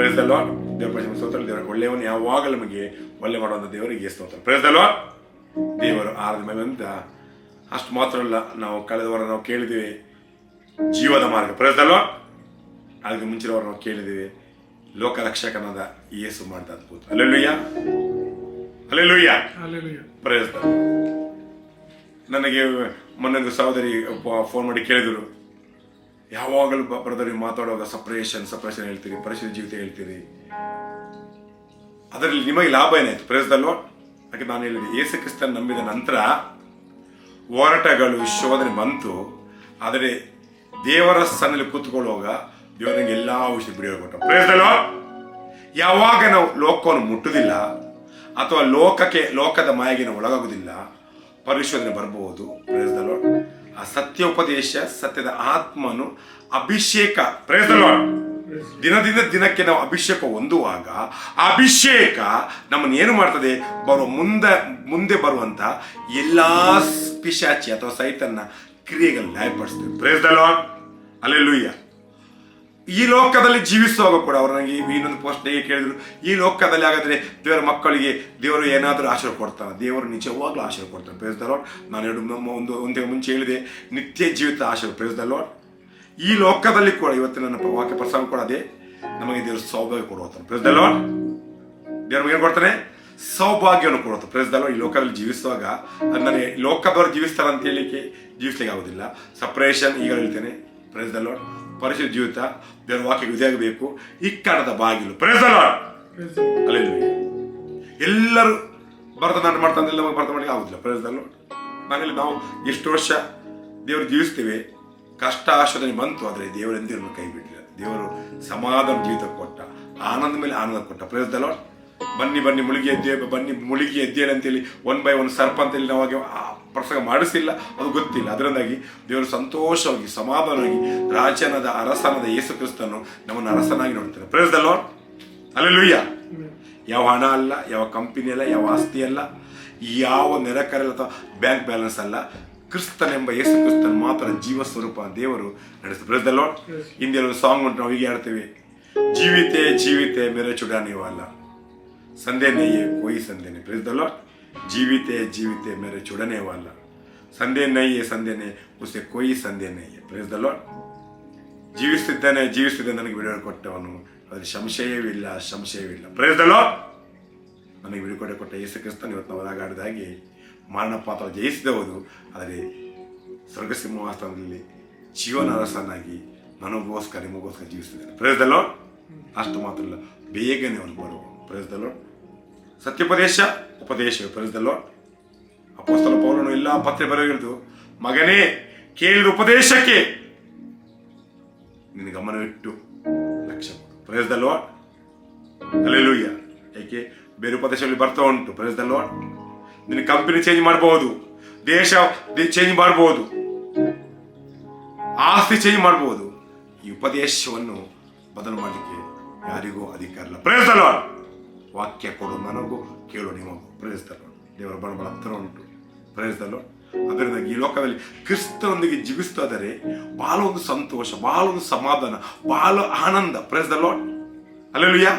Praise the lord ದೇವರ ಪಶ್ಚಿಮ ಸ್ತೋತ್ರ ದೇವರ ಒಳ್ಳೆಯವನು ಯಾವಾಗಲೂ ನಮಗೆ ಒಳ್ಳೆ ಮಾಡುವಂಥ ದೇವರಿಗೆ ಸ್ತೋತ್ರ. ಪ್ರೇಸ್ ದ ಲಾರ್ಡ್ ದೇವರು ಆರದ ಮೇಲೆ ಅಂತ ಅಷ್ಟು ಮಾತ್ರ ಅಲ್ಲ ನಾವು ಕಳೆದ ವಾರ ನಾವು ಕೇಳಿದ್ದೀವಿ ಜೀವದ ಮಾರ್ಗ. ಪ್ರೇಸ್ ದ ಲಾರ್ಡ್ ಅದಕ್ಕೆ ಮುಂಚಿನ ವಾರ ನಾವು ಕೇಳಿದ್ದೀವಿ ಲೋಕರಕ್ಷಕನಾದ ಯೇಸು ಮಾಡಿದ ಅದ್ಭುತ. ಅಲ್ಲೆಲ್ಲುಯ್ಯ ಅಲ್ಲೆಲ್ಲುಯ್ಯ. ಪ್ರೇಸ್. ನನಗೆ ಮೊನ್ನೊಂದು ಸಹೋದರಿ ಫೋನ್ ಮಾಡಿ ಕೇಳಿದರು. ಯಾವಾಗಲೂ ಬ್ರದರ್ ಮಾತಾಡುವಾಗ ಸಪ್ರೇಷನ್ ಸಪ್ರೇಷನ್ ಹೇಳ್ತೀರಿ, ಪರಿಶುದ್ಧ ಜೀವಿತ ಹೇಳ್ತೀರಿ. ಅದರಲ್ಲಿ ನಿಮಗೆ ಲಾಭ ಏನಾಯ್ತು? ಪ್ರೇಸದಲ್ವಾ ಯಾಕೆ ನಾನು ಹೇಳಿದೆ, ಯೇಸು ಕ್ರಿಸ್ತನ್ ನಂಬಿದ ನಂತರ ಹೋರಾಟಗಳು ಶೋಧನೆ ಬಂತು. ಆದರೆ ದೇವರ ಸನ್ನಲ್ಲಿ ಕೂತ್ಕೊಳ್ಳುವಾಗ ದೇವರಿಗೆ ಎಲ್ಲಾ ವಿಷಯ ಬಿಡುಗಡೆ ಕೊಟ್ಟ ಪ್ರೇಸದಲ್ವಾ ಯಾವಾಗ ನಾವು ಲೋಕವನ್ನು ಮುಟ್ಟುದಿಲ್ಲ ಅಥವಾ ಲೋಕಕ್ಕೆ, ಲೋಕದ ಮಾಯಗಿನ ಒಳಗಾಗೋದಿಲ್ಲ ಪರಿಶೋಧನೆ ಬರಬಹುದು. ಪ್ರೇಸ್ ಆ ಸತ್ಯೋಪದೇಶ, ಸತ್ಯದ ಆತ್ಮನು ಅಭಿಷೇಕ. ಪ್ರಯತ್ನ. ದಿನದಿಂದ ದಿನಕ್ಕೆ ನಾವು ಅಭಿಷೇಕ ಹೊಂದುವಾಗ ಆ ಅಭಿಷೇಕ ನಮ್ಮನ್ನು ಏನು ಮಾಡ್ತದೆ? ಬರುವ ಮುಂದೆ ಮುಂದೆ ಬರುವಂತ ಎಲ್ಲಾ ಪಿಶಾಚಿ ಅಥವಾ ಸೈತನ್ನ ಕ್ರಿಯೆಗಳನ್ನ ನ್ಯಾಯಪಡಿಸ್ತದೆ. ಪ್ರೇಸ್ ದ ಲಾರ್ಡ್ ಅಲ್ಲೆಲ್ಲೂಯ್ಯ ಈ ಲೋಕದಲ್ಲಿ ಜೀವಿಸುವಾಗ ಕೂಡ ಅವರು ನನಗೆ ಇನ್ನೊಂದು ಪೋಸ್ಟ್ ಹೇಗೆ ಕೇಳಿದ್ರು. ಈ ಲೋಕದಲ್ಲಿ ಹಾಗಾದ್ರೆ ದೇವರ ಮಕ್ಕಳಿಗೆ ದೇವರು ಏನಾದರೂ ಆಶೀರ್ವಾದ ಕೊಡ್ತಾನೆ ದೇವರು ನಿಜವಾಗ್ಲೂ ಆಶೀರ್ವಾದ ಕೊಡ್ತಾನೆ. ಪ್ರೇಸ್ ದ ಲಾರ್ಡ್ ನಾನು ಎರಡು ಒಂದು, ಒಂದೇ ಮುಂಚೆ ಹೇಳಿದೆ. ನಿತ್ಯ ಜೀವಿತ ಆಶೀರ್ವಾದ. ಪ್ರೇಸ್ ದ ಲಾರ್ಡ್ ಈ ಲೋಕದಲ್ಲಿ ಕೂಡ ಇವತ್ತು ನನ್ನ ವಾಕ್ಯ ಪ್ರಸಂಗ ಕೂಡ ಅದೇ. ನಮಗೆ ದೇವರು ಸೌಭಾಗ್ಯ ಕೊಡುವಂತ ಪ್ರೇಸ್ ದ ಲಾರ್ಡ್ ದೇವ್ರು ಏನು ಕೊಡ್ತಾನೆ? ಸೌಭಾಗ್ಯವನ್ನು ಕೊಡುತ್ತೆ ಪ್ರೇಸ್ ದಲ್ಲ ಈ ಲೋಕದಲ್ಲಿ ಜೀವಿಸುವಾಗ ಅದು ನನಗೆ ಲೋಕದವ್ರು ಜೀವಿಸ್ತಾರೆ ಅಂತ ಹೇಳಿಕ್ಕೆ ಜೀವಿಸ್ಲಿಕ್ಕೆ ಆಗೋದಿಲ್ಲ. ಸಪ್ರೇಷನ್ ಈಗ ಹೇಳ್ತೇನೆ. ಪ್ರೇಸ್ ದಲ್ಲ ಪರಿಶುದ್ಧ ಜೀವಿತ ದೇವರ ವಾಕ್ಯಕ್ಕೆ ವಿಧಿಯಾಗಬೇಕು ಇಕ್ಕಡದ ಬಾಗಿಲು. ಪ್ರೇಸಲ. ಅಲ್ಲಿ ಎಲ್ಲರೂ ಭರತನಾಟ್ಯ ಮಾಡ್ತಾನೆ ನಮಗೆ ಭರತ ಮಾಡಲಿಕ್ಕೆ ಆಗುದಿಲ್ಲ. ಪ್ರೇಸ್ ದಲ್ಲ ನಾನಲ್ಲಿ ನಾವು ಎಷ್ಟು ವರ್ಷ ದೇವರು ಜೀವಿಸ್ತೇವೆ ಕಷ್ಟ ಆಶೋಧನೆ ಬಂತು ಆದರೆ ದೇವರು ಎಂದಿರನ್ನು ಕೈ ಬಿಟ್ಟಿಲ್ಲ. ದೇವರು ಸಮಾಧಾನ ಜೀವಿತ ಕೊಟ್ಟ ಆನಂದ ಮೇಲೆ ಆನಂದ ಕೊಟ್ಟ. ಪ್ರೇಸ್ ದ ಲಾರ್ಡ್ ಬನ್ನಿ ಬನ್ನಿ ಮುಳುಗಿ ಎದ್ದೇ ಬನ್ನಿ ಮುಳುಗಿ ಎದ್ದೇಳಿ ಅಂತೇಳಿ ಒನ್ ಬೈ ಒನ್ ಸರ್ಪ ಅಂತೇಳಿ ನಾವು ಪ್ರಸಂಗ ಮಾಡಿಸಿಲ್ಲ ಅದು ಗೊತ್ತಿಲ್ಲ. ಅದರಿಂದಾಗಿ ದೇವರು ಸಂತೋಷವಾಗಿ ಸಮಾಧಾನವಾಗಿ ರಾಜನದ ಅರಸನದ ಯೇಸು ಕ್ರಿಸ್ತನು ನಮ್ಮನ್ನು ಅರಸನಾಗಿ ನೋಡ್ತಾರೆ. ಅಲ್ಲಿ ಅಲ್ಲೆಲ್ಲೂಯ್ಯ ಯಾವ ಹಣ ಅಲ್ಲ ಯಾವ ಕಂಪನಿ ಅಲ್ಲ ಯಾವ ಆಸ್ತಿ ಅಲ್ಲ ಯಾವ ನೆರಕರಲ್ಲ ಅಥವಾ ಬ್ಯಾಂಕ್ ಬ್ಯಾಲೆನ್ಸ್ ಅಲ್ಲ ಕ್ರಿಸ್ತನೆಂಬ ಯೇಸು ಕ್ರಿಸ್ತನ್ ಮಾತ್ರ ಜೀವ ಸ್ವರೂಪ ದೇವರು ನಡೆಸ್ತಾರೆ ಹಿಂದೆ ಒಂದು ಸಾಂಗ್ ಉಂಟು ನಾವು ಹೀಗೆ ಆಡ್ತೀವಿ ಜೀವಿತೆ ಜೀವಿತೆ ಮೇರೆ ಚುಡಾನಿವಲ್ಲ ಅಲ್ಲ. ಸಂದೇನೆಯೇ ಕೋಯಿ ಸಂದೇನೆ. ಪ್ರೇಸ್ ದ ಲಾರ್ಡ್ ಜೀವಿತೆ ಜೀವಿತೆ ಮೇರೆ ಚುಡನೇವಲ್ಲ ಸಂದೆ ನಯ್ಯೆ ಸಂದೇನೆ ಉಸೆ ಕೊಯ್ ಸಂದೆ ನಯ್ಯೆ ಪ್ರೇಸ್ ದ ಲಾರ್ಡ್ ಜೀವಿಸುತ್ತಿದ್ದಾನೆ ಜೀವಿಸುತ್ತಿದ್ದ ನನಗೆ ಬಿಡುಗಡೆ ಕೊಟ್ಟವನು. ಅದ್ರ ಸಂಶಯವಿಲ್ಲ ಸಂಶಯವಿಲ್ಲ. ಪ್ರೇಸ್ ನನಗೆ ಬಿಡುಗಡೆ ಕೊಟ್ಟ ಯೇಸು ಕ್ರಿಸ್ತನ್ ಇವತ್ತು ನಾವು ಆಗಾಡಿದ ಹಾಗೆ ಮರಣ ಪಾತ್ರ ಜಯಿಸಿದವರು. ಆದರೆ ಸ್ವರ್ಗ ಸಿಂಹಾಸನದಲ್ಲಿ ಜೀವನರಸನಾಗಿ ನನಗೋಸ್ಕರ, ನಿಮಗೋಸ್ಕರ ಜೀವಿಸ್ತಿದ್ದಾನೆ. ಪ್ರೇಸ್ ಅಷ್ಟು ಮಾತ್ರ ಇಲ್ಲ ಬೇಗನೆ ಅವನು ಬರುವ ಪ್ರೇಸ್ ಸತ್ಯೋಪದೇಶ, ಉಪದೇಶ ಲಾರ್ಡ್ ಅಪೋಸ್ತಲ ಪೌಲನು ಇಲ್ಲ ಪತ್ರೆ ಬರೆಯುವುದು ಮಗನೇ, ಕೇಳಿದ ಉಪದೇಶಕ್ಕೆ ನಿನ್ನ ಗಮನವಿಟ್ಟು ಲಕ್ಷ್ಯ ಪ್ರೇಸ್ ಅಲ್ಲೆಲ್ಲೂಯ್ಯ ಏಕೆ? ಬೇರೆ ಉಪದೇಶದಲ್ಲಿ ಬರ್ತಾ ಉಂಟು. ಲಾರ್ಡ್ ನಿನ್ನ ಕಂಪನಿ ಚೇಂಜ್ ಮಾಡಬಹುದು ದೇಶ ಚೇಂಜ್ ಮಾಡಬಹುದು ಆಸ್ತಿ ಚೇಂಜ್ ಮಾಡಬಹುದು ಈ ಉಪದೇಶವನ್ನು ಬದಲು ಮಾಡಲಿಕ್ಕೆ ಯಾರಿಗೂ ಅಧಿಕಾರ ಇಲ್ಲ. ಲಾರ್ಡ್ ವಾಕ್ಯ ಕೊಡು ನನಗೂ ಕೇಳು ನಿಮಗೂ ಲಾರ್ಡ್ ದೇವರ ಬಹಳ ಹತ್ತಿರ ಉಂಟು. ಲಾರ್ಡ್ ಅದರಿಂದ ಈ ಲೋಕದಲ್ಲಿ ಕ್ರಿಸ್ತನೊಂದಿಗೆ ಜೀವಿಸ್ತಾದರೆ ಬಹಳ ಒಂದು ಸಂತೋಷ, ಬಹಳ ಒಂದು ಸಮಾಧಾನ, ಬಹಳ ಆನಂದ. ಪ್ರೇಸ್ ದ ಲಾರ್ಡ್ ಅಲ್ಲೆಲ್ಲೂಯ್ಯ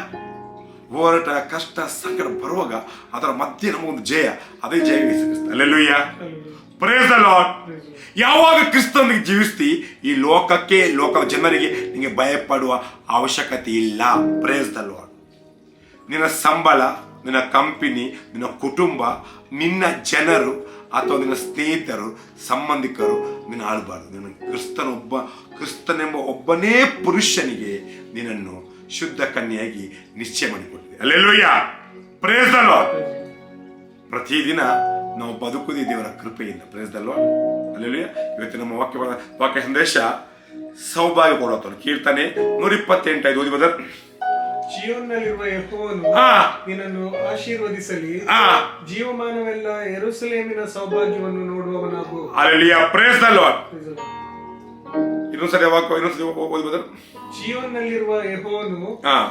ಹೋರಾಟ, ಕಷ್ಟ, ಸಂಕಟ ಬರುವಾಗ ಅದರ ಮಧ್ಯೆ ನಮಗೊಂದು ಜಯ, ಅದೇ ಜಯ ಅಲ್ಲೆಲ್ಲೂಯ್ಯ ಪ್ರೇಸ್ ದ ಲಾರ್ಡ್ ಯಾವಾಗ ಕ್ರಿಸ್ತನಿಗೆ ಜೀವಿಸ್ತಿ, ಈ ಲೋಕಕ್ಕೆ ಲೋಕ ಜನರಿಗೆ ನಿಮಗೆ ಭಯಪಡುವ ಅವಶ್ಯಕತೆ ಇಲ್ಲ. ಪ್ರೇಸ್ ದ ಲಾರ್ಡ್ ನಿನ್ನ ಸಂಬಳ, ನಿನ್ನ ಕಂಪನಿ, ನಿನ್ನ ಕುಟುಂಬ, ನಿನ್ನ ಜನರು ಅಥವಾ ನಿನ್ನ ಸ್ನೇಹಿತರು, ಸಂಬಂಧಿಕರು, ನಿನ್ನ ಆಳ್ಬಾರ್ದು. ನಿನ್ನ ಕ್ರಿಸ್ತನೊಬ್ಬ ಕ್ರಿಸ್ತನೆಂಬ ಒಬ್ಬನೇ ಪುರುಷನಿಗೆ ನಿನ್ನನ್ನು ಶುದ್ಧ ಕನ್ಯೆಯಾಗಿ ನಿಶ್ಚಯ ಮಾಡಿಕೊಟ್ಟಿದೆ. ಅಲ್ಲೆಲ್ಲೂಯ್ಯ ಪ್ರೇಸಲ್ವ ಪ್ರತಿದಿನ ನಾವು ಬದುಕುದೇ ದೇವರ ಕೃಪೆಯಿಂದ. ಪ್ರೇಸದಲ್ವ ಅಲ್ಲೆಲ್ಲೋಯ್ಯ ಇವತ್ತು ನಮ್ಮ ವಾಕ್ಯ ವಾಕ್ಯ ಸಂದೇಶ ಸೌಭಾಗ್ಯ ಕೀರ್ತನೆ ನೂರ ಇಪ್ಪತ್ತೆಂಟು ಐದು ಓದಿ ಬದರ್ ಜೀವನದಲ್ಲಿರುವ ಯೆಹೋವನು. ನಿನ್ನನ್ನು ಆಶೀರ್ವದಿಸಲಿ. ಜೀವಮಾನವೆಲ್ಲ ಯೆರೂಸಲೇಮಿನ ಸೌಭಾಗ್ಯವನ್ನು ನೋಡುವವನಾಗು. ಅಲ್ಲಿಯ ಪ್ರೇಸ್ ದ ಲಾರ್ಡ್. ಇನ್ನೊಂದ್ಸರಿ ಯಾವಾಗ ಇನ್ನೊಂದ್ಸರಿ ಓದಿ ಬದರ್ ಜೀವನದಲ್ಲಿರುವ ಯೆಹೋವನು.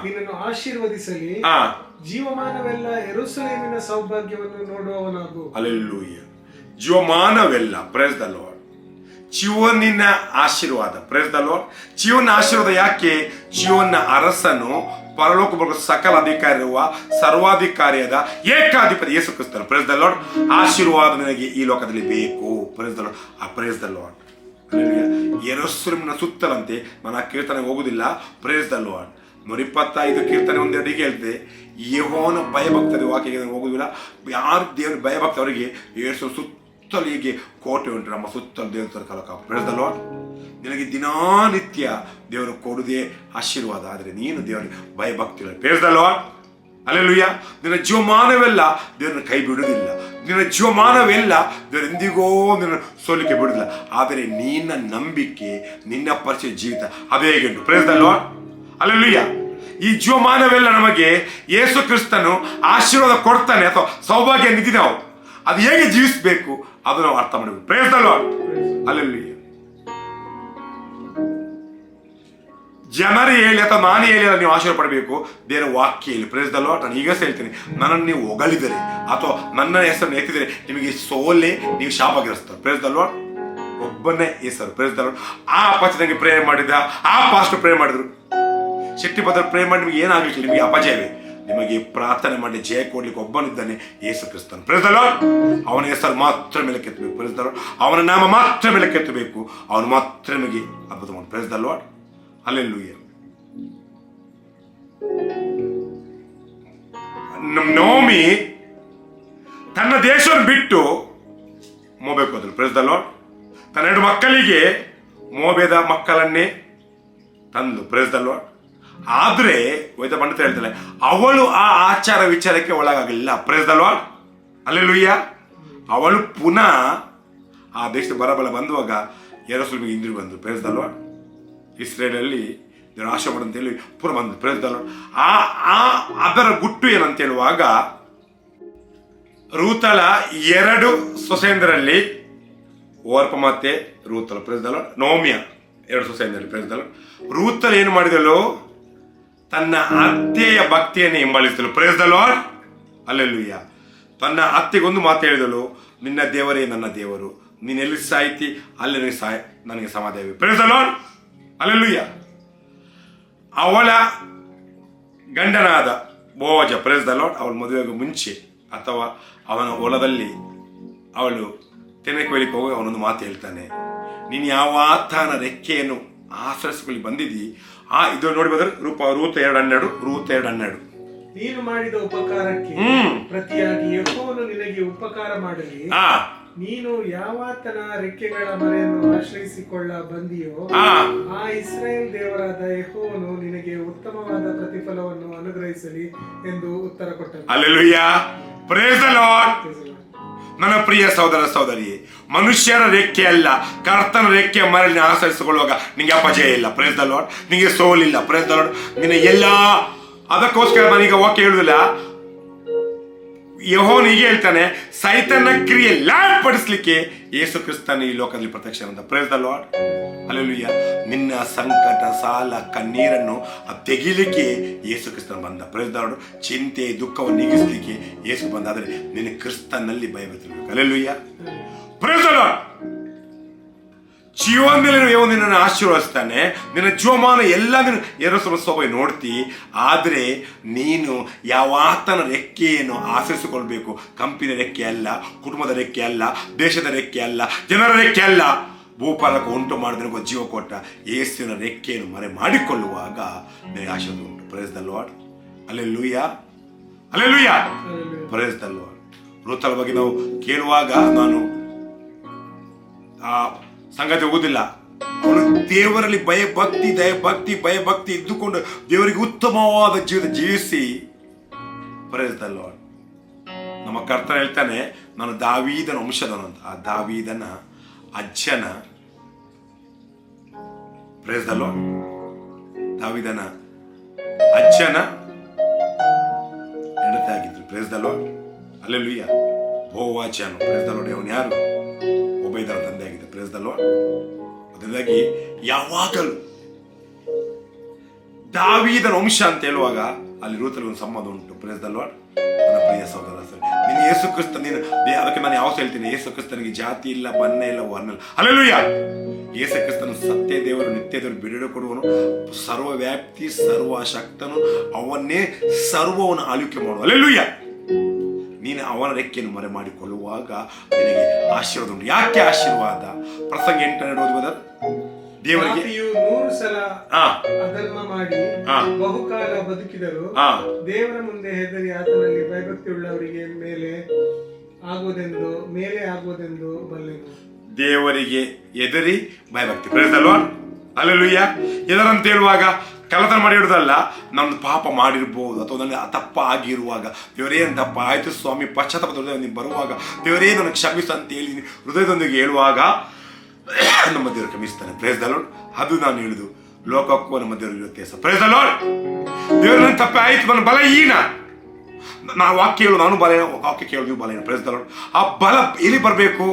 ನಿನ್ನನ್ನು ಆಶೀರ್ವದಿಸಲಿ. ಜೀವಮಾನವೆಲ್ಲ ಎರುಸಲೇಮಿನ ಸೌಭಾಗ್ಯವನ್ನು ನೋಡುವವನಾಗು. ಅಲ್ಲೆಲ್ಲೂಯ್ಯ ಜೀವಮಾನವೆಲ್ಲ ಪ್ರೇಸ್ ದ ಲಾರ್ಡ್ ಜೀವನಿನ ಆಶೀರ್ವಾದ ಪ್ರೇಸ್ ದ ಲಾರ್ಡ್ ಜೀವನ ಆಶೀರ್ವಾದ ಯಾಕೆ? ಜೀವನ ಅರಸನು ಪರಲೋಕ ಬರುವ ಸಕಲ ಅಧಿಕಾರಿ ಇರುವ ಸರ್ವಾಧಿಕಾರಿಯಾದ ಏಕಾಧಿಪತಿ ಯೇಸು ಕ್ರಿಸ್ತನು. ಪ್ರೇಸ್ ದ ಲಾರ್ಡ್ ಆಶೀರ್ವಾದ ನನಗೆ ಈ ಲೋಕದಲ್ಲಿ ಬೇಕು. ಪ್ರೇಸ್ ದ ಲಾರ್ಡ್ ಆ ಪ್ರೇಸ್ ದ ಲಾರ್ಡ್ ಎರಸುರಿನ ಸುತ್ತಲಂತೆ ಮನ ಕೀರ್ತನೆಗೆ ಹೋಗುದಿಲ್ಲ ಪ್ರೇಸ್ ದ ಲಾರ್ಡ್ ನೂರ ಇಪ್ಪತ್ತೈದು ಕೀರ್ತನೆ ಒಂದೆರಡಿಗೆ ಹೇಳ್ತೆ ಯಹೋನ ಭಯಭಕ್ತದ ವಾಕ್ಯಕ್ಕೆ ನಾನು ಹೋಗುದಿಲ್ಲ ಯಾರು ದೇವರು ಭಯಭಕ್ತ ಅವರಿಗೆ ಏಸು ಸುತ್ತಲೂ ಹೀಗೆ ಕೋಟೆ ಉಂಟು. ನಮ್ಮ ಸುತ್ತಲೂ ದೇವರ ಕಲಕ. ಪ್ರೇಸ್ ದ ಲಾರ್ಡ್ ನಿನಗೆ ದಿನಾನಿತ್ಯ ದೇವರು ಕೊಡುದೇ ಆಶೀರ್ವಾದ. ಆದರೆ ನೀನು ದೇವರಿಗೆ ಭಯಭಕ್ತಿ ಬೇರೆದಲ್ವಾ ಅಲ್ಲೆಲ್ಲುಯ್ಯ ನಿನ್ನ ಜೀವಮಾನವೆಲ್ಲ ದೇವರನ್ನ ಕೈ ಬಿಡುವುದಿಲ್ಲ. ನಿನ್ನ ಜೀವಮಾನವೆಲ್ಲ ದೇವರು ಎಂದಿಗೋ ನಿನ್ನ ಸೋಲಿಕೆ ಬಿಡುದಿಲ್ಲ ಆದರೆ ನಿನ್ನ ನಂಬಿಕೆ, ನಿನ್ನ ಪರಿಚಯ ಜೀವಿತ ಅದೇ ಹೇಗೆಂಟು ಪ್ರೇಸ್ ಅಲ್ಲೆಲ್ಲುಯ್ಯ ಈ ಜೀವಮಾನವೆಲ್ಲ ನಮಗೆ ಯೇಸು ಕ್ರಿಸ್ತನು ಆಶೀರ್ವಾದ ಕೊಡ್ತಾನೆ ಅಥವಾ ಸೌಭಾಗ್ಯ ನಿಧಿ ನಾವು ಅದು ಹೇಗೆ ಜೀವಿಸಬೇಕು ಅದು ನಾವು ಅರ್ಥ ಮಾಡಬೇಕು. ಪ್ರೇಸ್ ದ ಜನರು ಹೇಳಿ ಅಥವಾ ನಾನು ಹೇಳಿ ನೀವು ಆಶೀರ್ವಾದ ಪಡಬೇಕು. ದೇವರ ವಾಕ್ಯ ಹೇಳಿ. ಪ್ರೇಸ್ ದ ಲಾರ್ಡ್ ನಾನು ಈಗ ಹೇಳ್ತೀನಿ. ನನ್ನನ್ನು ನೀವು ಹೊಗಳಿದರೆ ಅಥವಾ ನನ್ನ ಹೆಸರನ್ನು ಎತ್ತಿದರೆ ನಿಮಗೆ ಸೋಲೆ ನೀವು ಶಾಪ ಪ್ರೇಸ್ ಲಾರ್ಡ್ ಒಬ್ಬನೇ ಹೆಸರು ಪ್ರೇಸ್ ಆ ಅಪಚನಿಗೆ ಪ್ರೇಮ ಮಾಡಿದ ಆ ಪಾಸ್ಟ್ ಪ್ರೇಮ್ ಮಾಡಿದ್ರು. ಶಕ್ತಿ ಪತ್ರ ಪ್ರೇಮ ಮಾಡಿ ನಿಮಗೆ ಏನಾಗಲಿಕ್ಕೆ ನಿಮಗೆ ಅಪಜಯವೇ? ನಿಮಗೆ ಪ್ರಾರ್ಥನೆ ಮಾಡಿ ಜಯ ಕೊಡ್ಲಿಕ್ಕೆ ಒಬ್ಬನಿದ್ದಾನೆ ಯೇಸು ಕ್ರಿಸ್ತನ್ ಪ್ರೇಸ್ ದ ಲಾರ್ಡ್ ಅವನ ಹೆಸರು ಮಾತ್ರ ಮೇಲೆ ಕೆತ್ತಬೇಕು. ಪ್ರೇಸ್ ದ ಲಾರ್ಡ್ ಅವನ ನಾಮ ಮಾತ್ರ ಮೇಲೆ ಕೆತ್ತಬೇಕು. ಅವನು ಮಾತ್ರ ನಿಮಗೆ ಅದ್ಭುತ ಮಾಡಿ ಪ್ರೇಸ್ ಅಲ್ಲೆಲ್ಲೂಯ್ಯ ನಮ್ ತನ್ನ ದೇಶವನ್ನು ಬಿಟ್ಟು ಮೋಬೇಕು ಹೋದ್ರು ಪ್ರೆಸ್ ತನ್ನ ಎರಡು ಮಕ್ಕಳಿಗೆ ಮೋಬೇದ ಮಕ್ಕಳನ್ನೇ ತಂದು. ಪ್ರೆಸ್ ಲಾರ್ಡ್ ಆದ್ರೆ ವೈದ್ಯ ಪಂಡಿತ ಹೇಳ್ತಾಳೆ ಅವಳು ಆ ಆಚಾರ ವಿಚಾರಕ್ಕೆ ಒಳಗಾಗಲಿಲ್ಲ ಪ್ರೆಸ್ ದ ಲಾರ್ಡ್ ಅಲ್ಲೆಲ್ಲೂಯ್ಯ ಅವಳು ಪುನಃ ಆ ದೇಶದ ಬರಬಲ ಬಂದುವಾಗ ಎರಸುಲ್ಮಿಗೆ ಹಿಂದಿರುಗಿ ಬಂದು ಪ್ರೆಸ್ ದ ಲಾರ್ಡ್ ಇಸ್ರೇಲಲ್ಲಿ ನಿರಾಶ ಮಾಡಂತೇಳಿ ಪುನಃ ಬಂದು ಲಾರ್ಡ್. ಆ ಆ, ಅದರ ಗುಟ್ಟು ಏನಂತ ಹೇಳುವಾಗ ರೂತಲ ಎರಡು ಸೊಸೆಯಂದರಲ್ಲಿ ಓರ್ಪ ಮತ್ತೆ ರೂತಲ ಪ್ರೇಸ್ ದ ಲಾರ್ಡ್. ನೋಮಿಯ ಎರಡು ಸೊಸೆಯಂದರಲ್ಲಿ ಪ್ರೇಸ್ ರೂತಲ ಏನು ಮಾಡಿದಳು? ತನ್ನ ಅತ್ತೆಯ ಭಕ್ತಿಯನ್ನು ಹಿಂಬಾಲಿಸಿದಳು. ಪ್ರೇಸ್ ದ ಲಾರ್ಡ್ ಅಲ್ಲೆಲ್ಲುಯ್ಯ ತನ್ನ ಅತ್ತೆಗೊಂದು ಮಾತು ಹೇಳಿದಳು. ನಿನ್ನ ದೇವರೇ ನನ್ನ ದೇವರು. ನೀನೆಲ್ಲಿ ಸಾಯ್ತಿ? ಅಲ್ಲಿ ಸಾಯ್, ನನಗೆ ಸಮಾಧಾನ ಪ್ರೇಸ್ ಅಲ್ಲೆಲ್ಲುಯ್ಯ ಅವಳ ಗಂಡನಾದ ಬೋವಜ ಪ್ರೇಸ್ ದ ಲಾರ್ಡ್ ಅವಳ ಮದುವೆಗೆ ಮುಂಚೆ ಅಥವಾ ಅವನ ಹೊಲದಲ್ಲಿ ಅವಳು ತೆನೆ ಕೊಯ್ಲಿಕ್ಕೆ ಹೋಗಿ ಅವನೊಂದು ಮಾತು ಹೇಳ್ತಾನೆ ನೀನು ಯಾವ ಆತನ ರೆಕ್ಕೆಯನ್ನು ಆಶ್ರಯಿಸಿಕೊಳ್ಳಿ ಬಂದಿದ್ದಿ ಆ ಇದು ನೋಡಿ ಬಂದ್ರೆ ರೂಪ ರೂತ ಎರಡು ಹನ್ನೆರಡು ರೂತ ಎರಡು ಹನ್ನೆರಡು ನೀನು ಮಾಡಿದ ಉಪಕಾರಕ್ಕೆ. ಪ್ರತಿಯಾಗಿ ಯಹೋವನು ನಿನಗೆ ಉಪಕಾರ ಮಾಡಲಿ. ನೀನು ಯಾವಾತನ ರೆಕ್ಕೆಗಳ ಮರೆಯನ್ನು ಆಶ್ರಯಿಸಿಕೊಳ್ಳ ಬಂದಿಯೋ ಆ ಇಸ್ರೇಲ್ ಇಸ್ರಾಯೇಲ್ ದೇವರಾದ ಯೆಹೋವನು ನಿನಗೆ ಉತ್ತಮವಾದ ಪ್ರತಿಫಲವನ್ನು ಅನುಗ್ರಹಿಸಲಿ ಎಂದು ಉತ್ತರ ಕೊಟ್ಟನು. ಅಲ್ಲೆಲುಯ್ಯ ಪ್ರೇಸ್ ದ ಲಾರ್ಡ್ ನನ್ನ ಪ್ರಿಯ ಸಹೋದರ ಸಹೋದರಿ ಮನುಷ್ಯರ ರೆಕ್ಕೆ ಅಲ್ಲ ಕರ್ತನ ರೆಕ್ಕೆ ಮರಳಿ ಆಚರಿಸಿಕೊಳ್ಳುವಾಗ ನಿಂಗೆ ಅಪಜಯ ಇಲ್ಲ. ಪ್ರೇಸ್ ದ ಲಾರ್ಡ್ ನಿಂಗೆ ಸೋಲಿಲ್ಲ. ಪ್ರೇಸ್ ದ ಲಾರ್ಡ್ ನಿನ್ನ ಎಲ್ಲ ಅದಕ್ಕೋಸ್ಕರ ನಾನೀಗ ಓಕೆ ಹೇಳುದಿಲ್ಲ ಯಹೋನ್ ಹೀಗೆ ಹೇಳ್ತಾನೆ ಸೈತನ ಕ್ರಿಯೆ ಲಾಡ್ ಪಡಿಸ್ಲಿಕ್ಕೆ ಯೇಸು ಕ್ರಿಸ್ತನ ಈ ಲೋಕದಲ್ಲಿ ಪ್ರತ್ಯಕ್ಷ ಅಂತ ಪ್ರೇಸ್ ಲಾರ್ಡ್ ಅಲ್ಲೂಯ್ಯ ನಿನ್ನ ಸಂಕಟ, ಸಾಲ, ಕಣ್ಣೀರನ್ನು ತೆಗಿಲಿಕ್ಕೆ ಯೇಸು ಕ್ರಿಸ್ತನ ಬಂದ. ಪ್ರೇಸ್ ಚಿಂತೆ, ದುಃಖವನ್ನು ನೀಗಿಸ್ಲಿಕ್ಕೆ ಯೇಸು ಬಂದ. ಆದರೆ ನಿನ್ನ ಕ್ರಿಸ್ತನಲ್ಲಿ ಭಯ ಬರ್ತಿರ್ಬೇಕು ಪ್ರೇಸ್ ದ ಲಾರ್ಡ್ ಜೀವನದಲ್ಲಿ ಯಾವ ನಿನ್ನನ್ನು ಆಶೀರ್ವದಿಸ್ತಾನೆ. ನಿನ್ನ ಜೀವಮಾನ ಎಲ್ಲ ನೀನು ಸಲ ಸೊಬೈ ನೋಡ್ತಿ. ಆದರೆ ನೀನು ಯಾವಾತನ ರೆಕ್ಕೆಯನ್ನು ಆಶ್ರಯಿಸಿಕೊಳ್ಬೇಕು? ಕಂಪಿನ ರೆಕ್ಕೆ ಅಲ್ಲ ಕುಟುಂಬದ ರೆಕ್ಕೆ ಅಲ್ಲ ದೇಶದ ರೆಕ್ಕೆ ಅಲ್ಲ ಜನರ ರೆಕ್ಕೆ ಅಲ್ಲ. ಭೂಪಾಲಕ ಉಂಟು ಮಾಡಿದ ಜೀವ ಕೊಟ್ಟ. ಏಸಿನ ರೆಕ್ಕೆಯನ್ನು ಮರೆ ಮಾಡಿಕೊಳ್ಳುವಾಗ ನನಗೆ ಆಶೀರ್ವಾದ ಉಂಟು. ಪ್ರೇಸ್ ದ ಲಾರ್ಡ್ ಅಲ್ಲೇ ಲೂಯ ಅಲ್ಲೇ ಲೂಯ ಪ್ರೇಸ್ ದ ಲಾರ್ಡ್ ಬಗ್ಗೆ ನಾವು ಕೇಳುವಾಗ ನಾನು ಆ ಸಂಗತಿ ಹೋಗುದಿಲ್ಲ. ಅವನು ದೇವರಲ್ಲಿ ಭಯಭಕ್ತಿ, ದಯಭಕ್ತಿ, ಭಯಭಕ್ತಿ ಇದ್ದುಕೊಂಡು ದೇವರಿಗೆ ಉತ್ತಮವಾದ ಜೀವಿತ ಜೀವಿಸಿ. ಲಾರ್ಡ್ ನಮ್ಮ ಕರ್ತನ ಹೇಳ್ತಾನೆ, ನಾನು ದಾವೀದನ ಅಂತ. ಆ ದಾವೀದನ ಅಜ್ಜನ ಪ್ರೇಸ್ ದ ಲಾರ್ಡ್ ದಾವಿದನ ಅಜ್ಜನ ಹೆಂಡತಿ ಆಗಿದ್ರು ಪ್ರೇಸ್ ಅಲ್ಲೆಲ್ಲೂ ಲಾರ್ಡ್ ಅಲ್ಲೆಲ್ಲುಯ್ಯ ಬೋವಾಚನು ಪ್ರೇಸ್ ದ ಲಾರ್ಡ್ ಅವನು ಯಾರು? ಒಬ್ಬೈದರ ತಂದೆ ಆಗಿದೆ. ಪ್ರೇಸ್ ದ ಲಾರ್ಡ್ ಅದರಿಂದಾಗಿ ಯಾವಾಗಲೂ ದಾವಿದ ವಂಶ ಅಂತ ಹೇಳುವಾಗ ಅಲ್ಲಿ ರೂತಲ್ಲಿ ಒಂದು ಸಂಬಂಧ ಉಂಟು. ಪ್ರೇಸ್ ಲಾರ್ಡ್ ನನ್ನ ಪ್ರಿಯ ಸಹೋದರ ಸರ್ ನೀನು ಯೇಸು ಕ್ರಿಸ್ತ ನೀನು ಅದಕ್ಕೆ ನಾನು ಯಾವ ಹೇಳ್ತೀನಿ? ಯೇಸು ಕ್ರಿಸ್ತನಿಗೆ ಜಾತಿ ಇಲ್ಲ, ಬಣ್ಣ ಇಲ್ಲ, ವರ್ಣ ಇಲ್ಲ. ಯಾರು ಯೇಸು ಕ್ರಿಸ್ತನು ಸತ್ಯ ದೇವರು, ನಿತ್ಯ ದೇವರು ಬಿಡುಗಡೆ ಕೊಡುವನು ಸರ್ವವ್ಯಾಪ್ತಿ, ಸರ್ವಶಕ್ತನು ಅವನ್ನೇ ಸರ್ವವನ್ನು ಆಳ್ವಿಕೆ ಮಾಡುವ ಅಲ್ಲೆಲ್ಲೂಯ್ಯ ನೀನು ಅವನ ರೆಕ್ಕೆಯನ್ನು ಮರೆ ಮಾಡಿಕೊಳ್ಳುವಾಗ ನಿನಗೆ ಆಶೀರ್ವಾದ ಉಂಟು. ಯಾಕೆ ಆಶೀರ್ವಾದ? ಪ್ರಸಂಗ ಎಂಟನೇ ಓದುವುದ ದೇವರಿಗೆ ನೂರು ಸಲ ಅಧರ್ಮ ಮಾಡಿ ಬಹುಕಾಲ ಬದುಕಿದರು ದೇವರ ಮುಂದೆ ಹೆದರಿ ಆತನಲ್ಲಿ ಭಯಭಕ್ತಿ ಉಳ್ಳವರಿಗೆ ಮೇಲೆ ಆಗುವುದೆಂದು ಮೇಲೆ ಆಗುವುದೆಂದು ಬಲ್ಲೆನು. ದೇವರಿಗೆ ಎದರಿ ಭಯಭಕ್ತಿ. ಪ್ರಯತ್ನಲ್ವಾ ಅಲ್ಲೆಲ್ಲೂಯ್ಯ ಎದರಂತ ಹೇಳುವಾಗ ಕಳ್ಳತನ ಮಾಡಿಡುವುದಲ್ಲ ನನ್ನ ಪಾಪ ಮಾಡಿರ್ಬೋದು. ಅಥವಾ ನನಗೆ ತಪ್ಪ ಆಗಿರುವಾಗ ದೇವರೇನು ತಪ್ಪ ಆಯಿತು ಸ್ವಾಮಿ, ಪಶ್ಚಾತ್ತಾಪ ನೀವು ಬರುವಾಗ, ದೇವರೇ ನನಗೆ ಕ್ಷಮಿಸು ಅಂತ ಹೇಳಿ ಹೃದಯದೊಂದಿಗೆ ಹೇಳುವಾಗ, ನಮ್ಮ ದೇವರು ಕ್ಷಮಿಸ್ತಾನೆ ಪ್ರೇಸ್ ದಲೋಡ್ ಅದು ನಾನು ಹೇಳುದು ಲೋಕಕ್ಕೂ ನಮ್ಮ ದೇವರು ವ್ಯತ್ಯಾಸ. ಪ್ರೇಸ್ ದಲೋಡ್ ದೇವರು, ನನ್ನ ತಪ್ಪ ಆಯಿತು, ನನ್ನ ಬಲ ಈನ ನಾ ವಾಕ್ಯ ಹೇಳು, ನಾನು ಬಲ ವಾಕ್ಯ ಕೇಳು, ನೀವು ಬಲ ಪ್ರೇಸ್ ದಲೋಡ್ ಆ ಬಲ ಎಲ್ಲಿ ಬರಬೇಕು?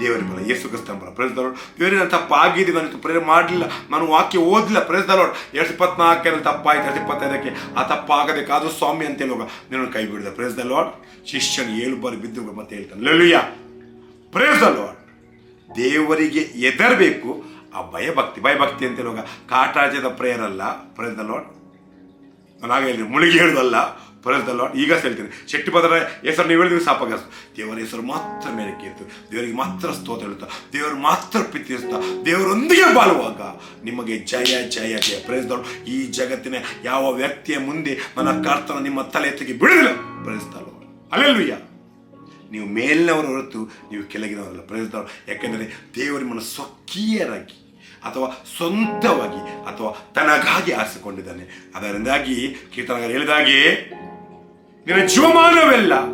ದೇವರ ಬಲ ಯೇಸು ಕ್ರಿಸ್ತನ ಬಲ ಪ್ರೇಸ್ ದ ಲಾರ್ಡ್ ದೇವರೇ ನನ್ನ ತಪ್ಪಾಗಿದೆ, ನಾನು ಪ್ರೇರ್ ಮಾಡಲಿಲ್ಲ. ನಾನು ವಾಕ್ಯ ಓದಿಲ್ಲ. ಪ್ರೇಸ್ ದ ಲಾರ್ಡ್ ಎರಡು ಇಪ್ಪತ್ನಾಲ್ಕು ತಪ್ಪಾಯ್ತು, ಎರಡು ಇಪ್ಪತ್ತೈದಕ್ಕೆ. ಆ ತಪ್ಪಾಗಬೇಕಾದ್ರೂ ಸ್ವಾಮಿ ಅಂತ ಹೇಳುವಾಗ ನೀನು ಕೈ ಬಿಡಿದ. ಪ್ರೇಸ್ ದಲೋಡ್ ಶಿಷ್ಯನು ಏಳು ಬಾರಿ ಬಿದ್ದು ಮತ್ತೆ ಹೇಳ್ತಾನೆ. ಲಲಿಯ ಪ್ರೇಸ್ ದಲೋಡ್ ದೇವರಿಗೆ ಎದರಬೇಕು ಆ ಭಯಭಕ್ತಿ ಭಯಭಕ್ತಿ ಅಂತ ಹೇಳುವಾಗ ಕಾಟಾಚದ ಪ್ರೇಯರ್ ಅಲ್ಲ. ಪ್ರೇಸ್ ದಲೋಡ್ ನಾನು ಆಗ ಹೇಳಿದ್ರೆ ಮುಳುಗಿ ಲಾರ್ಡ್ ಈಗ ಹೇಳ್ತೀನಿ. ಶೆಟ್ಟಿ ಪದರ ಹೆಸರು ನೀವು ಹೇಳಿದ್ರೆ ಸಾಪಾಗ ದೇವರ ಹೆಸರು ಮಾತ್ರ ಮೇಲೆ ಕೀರ್ತು ದೇವರಿಗೆ ಮಾತ್ರ ಸ್ತೋತ್ರ ಹೇಳುತ್ತಾ, ದೇವರು ಮಾತ್ರ ಪ್ರೀತಿಸ್ತಾ ದೇವರೊಂದಿಗೆ ಬಾಳುವಾಗ ನಿಮಗೆ ಜಯ ಜಯ ಜಯ. ಲಾರ್ಡ್. ಈ ಜಗತ್ತಿನ ಯಾವ ವ್ಯಕ್ತಿಯ ಮುಂದೆ ನನ್ನ ಕರ್ತನ ನಿಮ್ಮ ತಲೆ ಎತ್ತಿಗೆ ಬಿಡುದಿಲ್ಲ ಪ್ರಯತ್ನ ಅಲ್ಲೆಲ್ಲೂಯ್ಯ ನೀವು ಮೇಲಿನವರು ಹೊರತು ನೀವು ಕೆಳಗಿನವರಲ್ಲ. ಪ್ರಯೋಜನ ಯಾಕೆಂದರೆ ದೇವರು ನಿಮ್ಮನ್ನು ಸ್ವಕೀಯರಾಗಿ ಅಥವಾ ಸ್ವಂತವಾಗಿ ಅಥವಾ ತನಗಾಗಿ ಆರಿಸಿಕೊಂಡಿದ್ದಾನೆ. ಅದರಿಂದಾಗಿ ಕೀರ್ತನಗಾರ ಹೇಳಿದಾಗೆ ನಿನ್ನ ಜೀವಮಾನವೆಲ್ಲ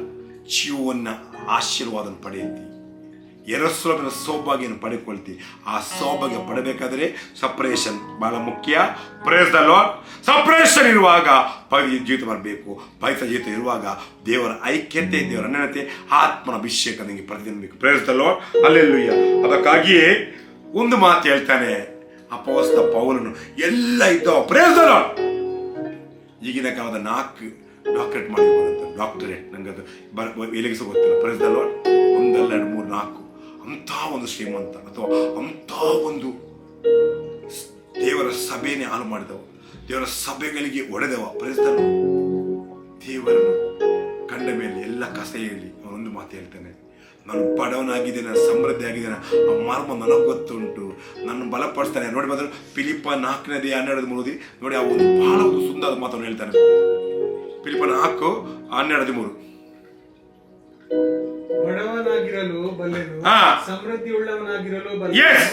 ಜೀವವನ್ನು ಆಶೀರ್ವಾದ ಪಡೆಯುತ್ತಿ. ಎರಸ್ಲೋಮಿನ ಸೌಭಾಗ್ಯನ ಪಡೆದುಕೊಳ್ತಿ ಆ ಸೌಭಾಗ್ಯ ಪಡಬೇಕಾದ್ರೆ ಸಪ್ರೇಷನ್ ಬಹಳ ಮುಖ್ಯ. ಪ್ರೇಸ್ ದ ಸಪ್ರೇಷನ್ ಇರುವಾಗ ಪವಿತ್ರ ಜೀವಿತ ಬರಬೇಕು. ಪವಿತ್ರ ಜೀವಿತ ಇರುವಾಗ ದೇವರ ಐಕ್ಯತೆ, ದೇವರ ಆತ್ಮನ ಅಭಿಷೇಕ ನನಗೆ ಪ್ರತಿದಿನ ಬೇಕು. ಪ್ರೇಸ್ ದ ಅಲ್ಲೆಲ್ಲುಯ್ಯ ಅದಕ್ಕಾಗಿಯೇ ಒಂದು ಮಾತು ಹೇಳ್ತಾನೆ. ಅಪವಸ್ತ ಪೌಲನು ಎಲ್ಲ ಇದ್ದಾವ. ಪ್ರೇಸ್ ದ ಲಾರ್ಡ್ ಈಗಿನ ಕಾಲದ ನಾಲ್ಕು ಡಾಕ್ಟರೇಟ್ ಮಾಡಿರ್ಬೋದಂತ ಡಾಕ್ಟರೇಟ್ ನಂಗೆ ಅದು ಬರ ಎಲ್ಲಿಗೆ ಗೊತ್ತಿಲ್ಲ. ಪ್ರೆಸ್ ದ ಲಾರ್ಡ್ ಒಂದಲ್ಲ ಎರಡು ಮೂರು ನಾಲ್ಕು. ಅಂಥ ಒಂದು ಶ್ರೀಮಂತ ಅಥವಾ ಅಂಥ ಒಂದು ದೇವರ ಸಭೆನೇ ಹಾಳು ಮಾಡಿದವ. ದೇವರ ಸಭೆಗಳಿಗೆ ಒಡೆದವ. ಪ್ರೈಸ್ ದ ಲಾರ್ಡ್ ದೇವರನ್ನು ಕಂಡ ಮೇಲೆ ಎಲ್ಲ ಕಸ ಹೇಳಿ ಅವನೊಂದು ಮಾತು ಹೇಳ್ತಾನೆ. ನಾನು ಬಡವನಾಗಿದ್ದೇನೆ ಸಮೃದ್ಧಿ ಆಗಿದ್ದೇನೆ. ಆ ಮರ್ಮ ನನಗೆ ಗೊತ್ತುಂಟು. ನನ್ನ ಬಲಪಡಿಸ್ತಾನೆ. ನೋಡಿ ಬದಲು ಫಿಲಿಪ ನಾಲ್ಕನೇದೇ, ಹನ್ನೆರಡು, ಮೂರು, ನೋಡಿ ಆ ಒಂದು ಬಹಳ ಒಂದು ಸುಂದರ ಮಾತನ್ನು ಹೇಳ್ತಾನೆ. ಫಿಲಿಪ ನಾಲ್ಕು ಹನ್ನೆರಡು ಮೂರು ಬಡವನಾಗಿರಲು ಬಲ್ಲೆನು ಹಾ. ಸಮೃದ್ಧಿ ಉಳ್ಳವನಾಗಿರಲು Yes. ಬಲ್ಲೆನು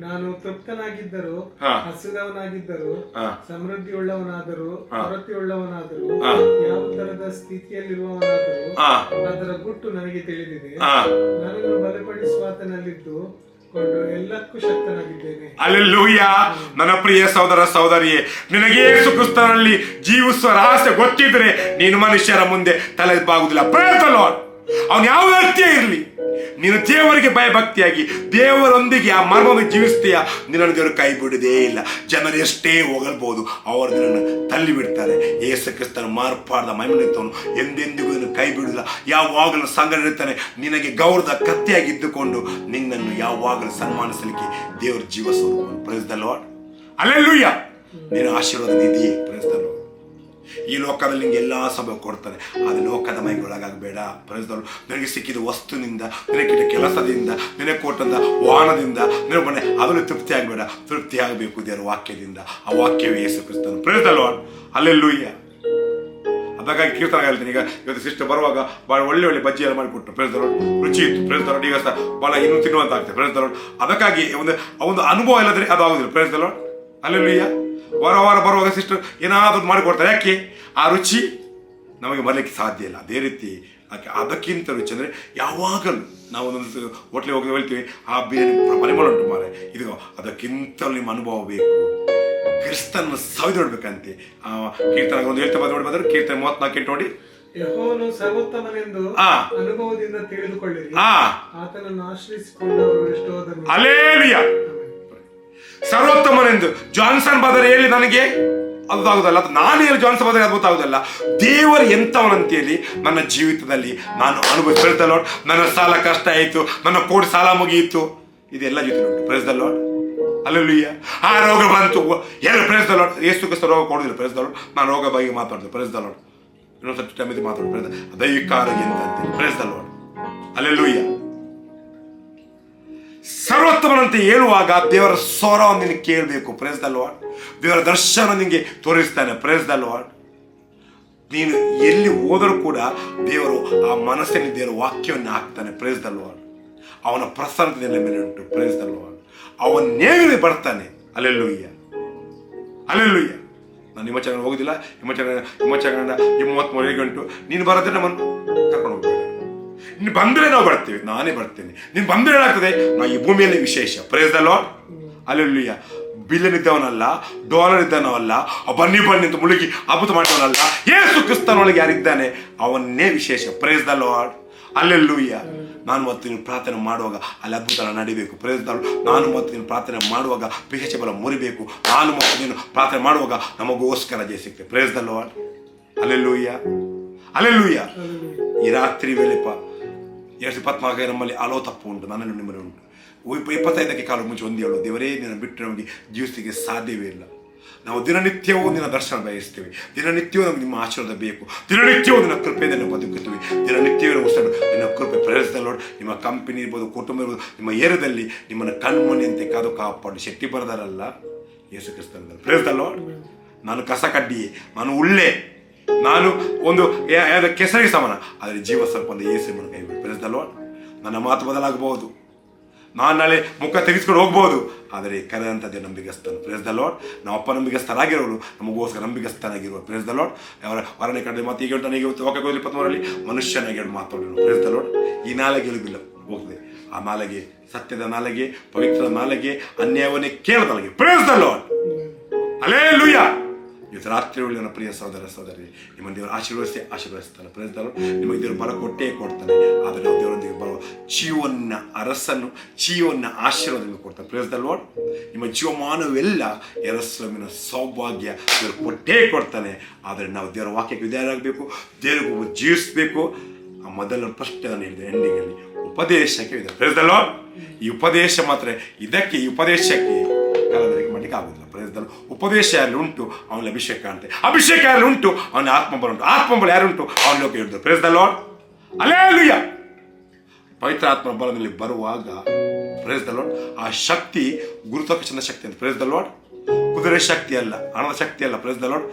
ನಾನು ತೃಪ್ತನಾಗಿದ್ದರು ಹಾ. ಹಸಿದವನಾಗಿದ್ದರು ಹಾ. ಸಮೃದ್ಧಿ ಉಳ್ಳವನಾದರೂ ಹಾ. ಕೊರತೆ ಉಳ್ಳವನಾದರೂ ಹಾ. ಯಾವ ತರದ ಸ್ಥಿತಿಯಲ್ಲಿರುವವನಾದರೂ ಅದರ ಗುಟ್ಟು ನನಗೆ ತಿಳಿದಿದೆ ಆ ನನ್ನನ್ನು ಬಲಪಡಿಸುವಾತನಲ್ಲಿದ್ದು ಕೊಂಡು ಎಲ್ಲಕ್ಕೂ ಶಕ್ತನಾಗಿದ್ದೇನೆ. ಅಲ್ಲೆಲ್ಲೂಯ್ಯ ನನ್ನ ಪ್ರಿಯ ಸಹೋದರ ಸಹೋದರಿಯೇ, ನಿನಗೆ ಕ್ರಿಸ್ತನಲ್ಲಿ ಜೀವಿಸುವ ರಹಸ್ಯ ಗೊತ್ತಿದ್ರೆ ನೀನು ಮನುಷ್ಯರ ಮುಂದೆ ತಲೆ ಬಾಗುದಿಲ್ಲ ಲಾರ್ಡ್ ಅವನು ಯಾವ ವ್ಯಕ್ತಿಯೇ ಇರಲಿ. ನೀನು ದೇವರಿಗೆ ಭಯಭಕ್ತಿಯಾಗಿ, ದೇವರೊಂದಿಗೆ ಆ ಮರ್ಮವನ್ನು ಜೀವಿಸ್ತೀಯ ನಿನ್ನನ್ನು ದೇವರು ಕೈ ಬಿಡದೇ ಇಲ್ಲ. ಜನರು ಎಷ್ಟೇ ಹೋಗಲ್ಬಹುದು ಅವರು ನಿನ್ನನ್ನು ತಳ್ಳಿ ಬಿಡ್ತಾರೆ ಯೇಸು ಕ್ರಿಸ್ತನ ಮಾರ್ಪಾಡದ ಮೈಮನಿತ್ತವನು ಎಂದೆಂದಿಗೂ ನಿನ್ನ ಕೈ ಬಿಡುದಿಲ್ಲ ಯಾವಾಗಲೂ ಸಂಘ ಇರ್ತಾನೆ ನಿನಗೆ ಗೌರವದ ಕತ್ತೆಯಾಗಿದ್ದುಕೊಂಡು ನಿನ್ನನ್ನು ಯಾವಾಗಲೂ ಸನ್ಮಾನಿಸಲಿಕ್ಕೆ ದೇವರ ಜೀವ ಸ್ವರೂಪ. ಪ್ರೈಸ್ ದ ಲಾರ್ಡ್ ಅಲ್ಲೆಲ್ಲೂಯ್ಯ ನೀನು ಆಶೀರ್ವಾದ ನಿಧಿಯೇ. ಪ್ರಯತ್ನ ಈ ಲೋಕದಲ್ಲಿ ನಿಂಗೆ ಎಲ್ಲ ಸಭೆ ಕೊಡ್ತಾರೆ ಅದು ಲೋಕದ ಮೈಗೆ ಒಳಗಾಗಬೇಡ ಪ್ರೈಸ್ದವರು ನಿನಗೆ ಸಿಕ್ಕಿದ ವಸ್ತುನಿಂದ, ನಿನಗೆ ಕೆಲಸದಿಂದ, ನಿನಗೆ ಕೊಟ್ಟಂತ ವಾಹನದಿಂದ, ನಿನಗೆ ಬನ್ನಿ ಅದನ್ನು ತೃಪ್ತಿ ಆಗಬೇಡ. ತೃಪ್ತಿ ಆಗಬೇಕು ದೇವರ ವಾಕ್ಯದಿಂದ. ಆ ವಾಕ್ಯವೇ ಯೇಸು ಕ್ರಿಸ್ತನು. ಲಾರ್ಡ್ ಅಲ್ಲೆಲ್ಲೂಯ್ಯ ಅದಕ್ಕಾಗಿ ಕೀರ್ತನ ಹೇಳ್ತೀನಿ. ಈಗ ಇವತ್ತು ಸಿಸ್ಟರ್ ಬರುವಾಗ ಭಾಳ ಒಳ್ಳೆ ಒಳ್ಳೆ ಬಜ್ಜಿ ಎಲ್ಲ ಮಾಡಿಕೊಟ್ಟು ಲಾರ್ಡ್ ರುಚಿ ಇತ್ತು. ಲಾರ್ಡ್ ಈಗ ಸಹ ಭಾಳ ಇನ್ನೂ ತಿನ್ನುವಂತ ಆಗ್ತದೆ ಪ್ರೇಸ್ ಲಾರ್ಡ್ ಅದಕ್ಕಾಗಿ ಒಂದು ಒಂದು ಅನುಭವ ಇಲ್ಲದ್ರೆ ಅದು ಆಗೋದಿಲ್ಲ. ಲಾರ್ಡ್ ಅಲ್ಲೆಲ್ಲೂಯ್ಯ ವಾರ ವಾರ ಬರುವಾಗ ಸಿಸ್ಟರ್ ಏನಾದರೂ ಮಾಡಿಕೊಡ್ತಾರೆ. ಯಾಕೆ? ಆ ರುಚಿ ನಮಗೆ ಬರಲಿಕ್ಕೆ ಸಾಧ್ಯ ಇಲ್ಲ. ಅದೇ ರೀತಿ ಯಾಕೆ ಅದಕ್ಕಿಂತ ರುಚಿ ಅಂದರೆ ಯಾವಾಗಲೂ ನಾವು ಒಂದೊಂದು ಹೋಟ್ಲಿಗೆ ಹೋಗಿ ಹೇಳ್ತೀವಿ ಆ ಬೇರೆ ಪರಿಮಳ ಉಂಟು ಮಾರೆ ಇದು ಅದಕ್ಕಿಂತಲೂ ನಿಮ್ಮ ಅನುಭವ ಬೇಕು. ಕ್ರಿಸ್ತನ ಸವಿ ನೋಡ್ಬೇಕಂತೆ. ಆ ಕೀರ್ತನ ಒಂದು ಹೇಳ್ತಾ ಬಂದು ನೋಡಿ ಬಂದ್ರೆ ಕೀರ್ತನ ಮೂವತ್ನಾಲ್ಕು ಎಂಟು ನೋಡಿ. ಅನುಭವದಿಂದ ತಿಳಿದುಕೊಳ್ಳಿರಿ. ಆತನನ್ನು ಆಶ್ರಯಿಸಿಕೊಂಡವರು ಎಷ್ಟೋ ಅಲೇಲಿಯ ಸರ್ವೋತ್ತಮನೆಂದು ಜಾನ್ಸನ್ ಬದರ್ ಹೇಳಿ ನನಗೆ? ಅದು ಆಗುದಲ್ಲ ಅದು ನಾನು ಹೇಳಿ ಜಾನ್ಸನ್ ಬದರ್ ಅದ್ಭುತ ಆಗುದಲ್ಲ ದೇವರು ಎಂಥವನಂತೇಳಿ ನನ್ನ ಜೀವಿತದಲ್ಲಿ ನಾನು ಅನುಭವಿಸ್ತಾ ಲಾರ್ಡ್ ನನ್ನ ಸಾಲ ಕಷ್ಟ ಆಯಿತು, ನನ್ನ ಕೋಟಿ ಸಾಲ ಮುಗಿಯಿತು. ಇದೆಲ್ಲ ಜೊತೆ ಪ್ರೆಸ್ ದ ಲಾರ್ಡ್ ಅಲ್ಲೆಲ್ಲೂಯ್ಯ ಆ ರೋಗ ಬಂತು. ಎಲ್ಲ ಪ್ರೆಸ್ ದ ಏಸು ಕ್ರಿಸ್ತ ರೋಗ ಕೊಡುದಿಲ್ಲ ಪ್ರೆಸ್ ದ ನಾನು ರೋಗ ಬಗ್ಗೆ ಮಾತಾಡ್ತೇನೆ ಪ್ರೆಸ್ ದ ಲಾರ್ಡ್ ಇನ್ನೊಂದು ಸ್ವಲ್ಪ ಟೈಮ್ ಪ್ರೆಸ್ ದೈವಿಕ ಆರೋಗ್ಯ ಅಂತ ಪ್ರೆಸ್ ದ ಲಾರ್ಡ್ ಅಲ್ಲೆಲ್ಲೂಯ್ಯ ಸರ್ವೋತ್ತಮನಂತೆ ಹೇಳುವಾಗ ದೇವರ ಸ್ವರವನ್ನು ನಿನಗೆ ಕೇಳಬೇಕು. ಪ್ರೇಸ್ ದ ಲಾರ್ಡ್ ದೇವರ ದರ್ಶನ ನಿನಗೆ ತೋರಿಸ್ತಾನೆ. ಪ್ರೇಸ್ ದ ಲಾರ್ಡ್ ನೀನು ಎಲ್ಲಿ ಹೋದರೂ ಕೂಡ ದೇವರು ಆ ಮನಸ್ಸಿನ ದೇವರ ವಾಕ್ಯವನ್ನು ಹಾಕ್ತಾನೆ. ಪ್ರೇಸ್ ದ ಲಾರ್ಡ್ ಅವನ ಪ್ರಸನ್ನತೆ ನಿನ್ನ ಮೇಲೆ ಉಂಟು. ಪ್ರೇಸ್ ದ ಲಾರ್ಡ್ ಅವನ ನೇಮಿಗೆ ಬರ್ತಾನೆ. ಅಲ್ಲೆಲ್ಲೂಯ್ಯ ಅಲ್ಲೆಲ್ಲೂಯ್ಯ ನಾನು ನಿಮ್ಮ ಚಾನಲ್ ಹೋಗೋದಿಲ್ಲ. ಹೋಗುದಿಲ್ಲ ಹಿಮಚರಣ ನಿಮ್ಮ ಈ ಮೂವತ್ತ್ಮೂರೇ ಗಂಟು ನೀನು ಬರೋದ್ರೆ ನಮ್ಮನ್ನು ಕರ್ಕೊಂಡು ಹೋಗ್ಬೇಡ ನೀನು ಬಂದರೆ ನಾವು ಬರ್ತೀವಿ. ನಾನೇ ಬರ್ತೇನೆ. ನೀನು ಬಂದರೆ ಏನಾಗ್ತದೆ? ನಾವು ಈ ಭೂಮಿಯಲ್ಲಿ ವಿಶೇಷ. ಪ್ರೇಸ್ ಲಾರ್ಡ್ ಅಲ್ಲೆಲ್ಲೂಯ್ಯ ಬಿಲ್ಲನ್ ಇದ್ದವನಲ್ಲ ಡಾಲರ್ ಇದ್ದವನಲ್ಲ, ಆ ಬನ್ನಿ ಬನ್ನಿ ಅಂತ ಮುಳುಗಿ ಅಬುತ ಮಾಡಿದವನಲ್ಲ ಏಸು ಕ್ರಿಸ್ತನೊಳಗೆ ಯಾರಿದ್ದಾನೆ? ಅವನ್ನೇ ವಿಶೇಷ. ಪ್ರೇಸ್ ದ ಲಾರ್ಡ್ ಅಲ್ಲೆಲ್ಲೂಯ್ಯ ನಾನು ಮತ್ತು ನೀನು ಪ್ರಾರ್ಥನೆ ಮಾಡುವಾಗ ಅಲ್ಲಿ ಅದ್ಭುತ ನಡಿಬೇಕು. Praise the Lord. ನಾನು ಮತ್ತು ನೀನು ಪ್ರಾರ್ಥನೆ ಮಾಡುವಾಗ ವಿಶೇಷ ಬಲ ಮುರಿಬೇಕು. ನಾನು ಮತ್ತು ನೀನು ಪ್ರಾರ್ಥನೆ ಮಾಡುವಾಗ ನಮಗೋಸ್ಕರ ಜಯ ಸಿಗ್ತದೆ. ಲಾರ್ಡ್ ಅಲ್ಲೆಲ್ಲೂಯ್ಯ ಅಲ್ಲೆಲ್ಲೂಯ್ಯ ಈ ರಾತ್ರಿ ವೇಳೆಪ ಎರಡು ಇಪ್ಪತ್ನಾಲ್ಕು ನಮ್ಮಲ್ಲಿ ಅಲೋ ತಪ್ಪು ಉಂಟು. ನನ್ನನ್ನು ನಿಮ್ಮಲ್ಲಿ ಉಂಟು. ಇಪ್ಪ- ಇಪ್ಪತ್ತೈದಕ್ಕೆ ಕಾಲ ಮುಂಚೆ ಒಂದು ದೇವರೇ, ನಿನ್ನ ಬಿಟ್ಟು ನಮಗೆ ಜೀವಿಸಲಿಕ್ಕೆ ಸಾಧ್ಯವೇ ಇಲ್ಲ. ನಾವು ದಿನನಿತ್ಯವೂ ನಿನ್ನ ದರ್ಶನ ಬಯಸ್ತೇವೆ. ದಿನನಿತ್ಯವೂ ನಮಗೆ ನಿಮ್ಮ ಆಶೀರ್ವಾದ ಬೇಕು. ದಿನನಿತ್ಯವೂ ನಿನ್ನ ಕೃಪೆಯನ್ನು ಬದುಕುತ್ತೇವೆ. ದಿನನಿತ್ಯವೂ ಉಸಿರು ನಿನ್ನ ಕೃಪೆ ಪ್ರೇರಿಸಿದ ಲೋಡ್ ನಿಮ್ಮ ಕಂಪನಿ ಇರ್ಬೋದು, ಕುಟುಂಬ ಇರ್ಬೋದು, ನಿಮ್ಮ ಏರಿಯಾದಲ್ಲಿ ನಿಮ್ಮನ್ನು ಕಣ್ಮಣಿಯಂತೆ ಕಾದು ಕಾಪಾಡು. ಶಕ್ತಿ ಬರದಾರಲ್ಲ ಯೇಸು ಕ್ರಿಸ್ತನ ಪ್ರೇರಿಸಿದ ಲೋಡ್ ನಾನು ಕಸ ಕಡ್ಡಿಯೇ. ನಾನು ಉಳ್ಳೆ. ನಾನು ಒಂದು ಕೆಸರಿಗೆ ಸಮಾನ. ಆದರೆ ಜೀವ ಸ್ವಲ್ಪ ಒಂದು ಏಸು ಕೈ ಪ್ರೇರಿಸಿದ ನನ್ನ ಮಾತು ಬದಲಾಗಬಹುದು. ನಾನು ನಾಳೆ ಮುಖ ತೆಗೆಸ್ಕೊಂಡು ಹೋಗ್ಬೋದು ಆದರೆ ಕರೆದಂಥದ್ದೇ ನಂಬಿಗಸ್ತನ. ಪ್ರೇಸ್ ದ ಲಾಡ್ ನಾವು ಅಪ್ಪ ನಂಬಿಗಸ್ತರಾಗಿರೋರು ನಮಗೋಸ್ಕರ ನಂಬಿಗಸ್ತನಾಗಿರುವ ಪ್ರೇಸ್ ದ ಲಾಡ್ ಅವರ ವರನೇ ಕಡೆ ಮಾತು ಈಗ ಹೇಳ್ತಾನೆ ಈಗ ವಾಕ್ಯ ಇಪ್ಪತ್ಮೂರರಲ್ಲಿ ಮನುಷ್ಯನಾಗಿ ಎರಡು ಮಾತಾಡೋಣ ಪ್ರೇಸ್ ದ ಲಾಡ್ ಈ ನಾಲೆಗೆ ಎಲುಬಿಲ್ಲ ಹೋಗ್ತದೆ ಆ ನಾಲೆಗೆ ಸತ್ಯದ ನಾಲೆಗೆ ಪವಿತ್ರ ನಾಲೆಗೆ ಅನ್ಯಾಯವನ್ನೇ ಕೇಳದ ನಾಲೆಗೆ ಪ್ರೇಸ್ ದ ಲಾಡ್ ಅಲೇ ಲುಯ್ಯ ಇವತ್ತು ರಾತ್ರಿ ಒಳ್ಳೆ ನನ್ನ ಪ್ರಿಯ ಸಹೋದರ ಸಹೋದರಿ, ನಿಮ್ಮ ದೇವರು ಆಶೀರ್ವದಿಸಿ ಆಶೀರ್ವದಿಸ್ತಾನೆ. ಪ್ರಯತ್ನ ನಿಮಗೆ ದೇವರು ಬರ ಕೊಟ್ಟೇ ಕೊಡ್ತಾನೆ. ಆದರೆ ನಾವು ದೇವರೊಂದಿಗೆ ಬರುವ ಜೀವನ ಅರಸನ್ನು ಜೀವನ ಆಶೀರ್ವಾದವನ್ನು ಕೊಡ್ತಾನೆ. ದ ಲಾರ್ಡ್ ನಿಮ್ಮ ಜೀವಮಾನವೆಲ್ಲ ಎರಸ್ಲಮಿನ ಸೌಭಾಗ್ಯ ದೇವರು ಕೊಟ್ಟೇ ಕೊಡ್ತಾನೆ. ಆದರೆ ನಾವು ದೇವರ ವಾಕ್ಯಕ್ಕೆ ವಿಧಾನರಾಗಬೇಕು ದೇವರಿಗೂ ಜೀವಿಸಬೇಕು. ಆ ಮೊದಲ ಪ್ರಶ್ನೆ ನಾನು ಹೇಳಿದೆ ಎಂಡಿಂಗಲ್ಲಿ ಉಪದೇಶಕ್ಕೆ ಇದೆ ಲಾರ್ಡ್ ಈ ಉಪದೇಶ ಮಾತ್ರ ಇದಕ್ಕೆ, ಈ ಉಪದೇಶಕ್ಕೆ ಕಾಲದವರೆಗೆ ಮಾಡಲಿಕ್ಕೆ ಆಗುದಿಲ್ಲ ಪ್ರಯತ್ನ ಉಪದೇಶ ಯಾರಲ್ಲಿ ಉಂಟು, ಅವನ ಅಭಿಷೇಕ ಅಂತೆ. ಅಭಿಷೇಕ ಯಾರಲ್ಲಿ ಉಂಟು, ಅವನ ಆತ್ಮಬಲ ಉಂಟು. ಆತ್ಮಬಲ ಯಾರುಂಟು ಅವನ ಲೋಕ ಹಿಡಿದು ಪ್ರೇಸ್ ದ ಲಾರ್ಡ್ ಅಲ್ಲಿಯ ಪವಿತ್ರ ಆತ್ಮ ಬಲದಲ್ಲಿ ಬರುವಾಗ ಪ್ರೇಸ್ ದ ಲಾರ್ಡ್ ಆ ಶಕ್ತಿ ಗುರುತ್ವಾಕರ್ಷಣ ಶಕ್ತಿ ಅಂತ. ಪ್ರೇಸ್ ದ ಲಾರ್ಡ್ ಕುದುರೆ ಶಕ್ತಿ ಅಲ್ಲ, ಹಣದ ಶಕ್ತಿ ಅಲ್ಲ. ಪ್ರೇಸ್ ದ ಲಾರ್ಡ್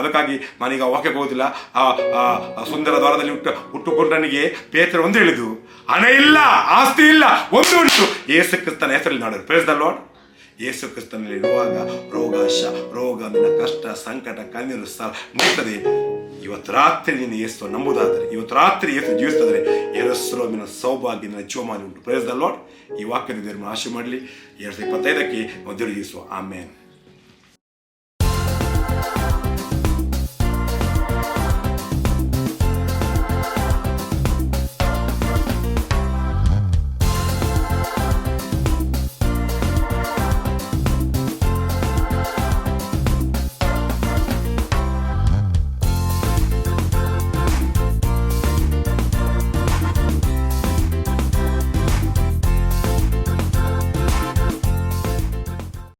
ಅದಕ್ಕಾಗಿ ನಾನೀಗ ವಾಕ್ಯಕ್ಕೆ ಹೋಗೋದಿಲ್ಲ. ಆ ಸುಂದರ ದ್ವಾರದಲ್ಲಿ ಹುಟ್ಟು, ಹುಟ್ಟುಕೊಂಡನಿಗೆ ಪೇತ್ರ ಒಂದು ಹೇಳಿದು ಹಣ ಇಲ್ಲ, ಆಸ್ತಿ ಇಲ್ಲ, ಒಂದು ಉಂಟು. ಏಸು ಕ್ರಿಸ್ತನ ಹೆಸರಲ್ಲಿ ನಾಡೋದು ಪ್ರೇಸ್ ದ ಲಾರ್ಡ್ ಯೇಸು ಕ್ರಿಸ್ತನಲ್ಲಿ ರೋಗ ಶ ರೋಗ ನಿನ್ನ ಕಷ್ಟ, ಸಂಕಟ, ಕಣ್ಣೀರು ಸಾಲ ನಿಲ್ತದೆ ಇವತ್ತು ರಾತ್ರಿ ನೀನು ಯೇಸು ನಂಬುದಾದರೆ, ಇವತ್ತು ರಾತ್ರಿ ಯೇಸು ಜೀವಿಸಿದರೆ ಎರಸ್ರೋಮಿನ ಸೌಭಾಗ್ಯ ನಿನ್ನ ಜೀವಮಾನ ಉಂಟು ದ ಲಾರ್ಡ್ ಈ ವಾಕ್ಯದ ದೇವರು ಆಶೆ ಮಾಡಲಿ ಎರಡು ಸಾವಿರದ ಇಪ್ಪತ್ತೈದಕ್ಕೆ ದೇವರು ಜೀವಿಸುವ ಆಮೇನ್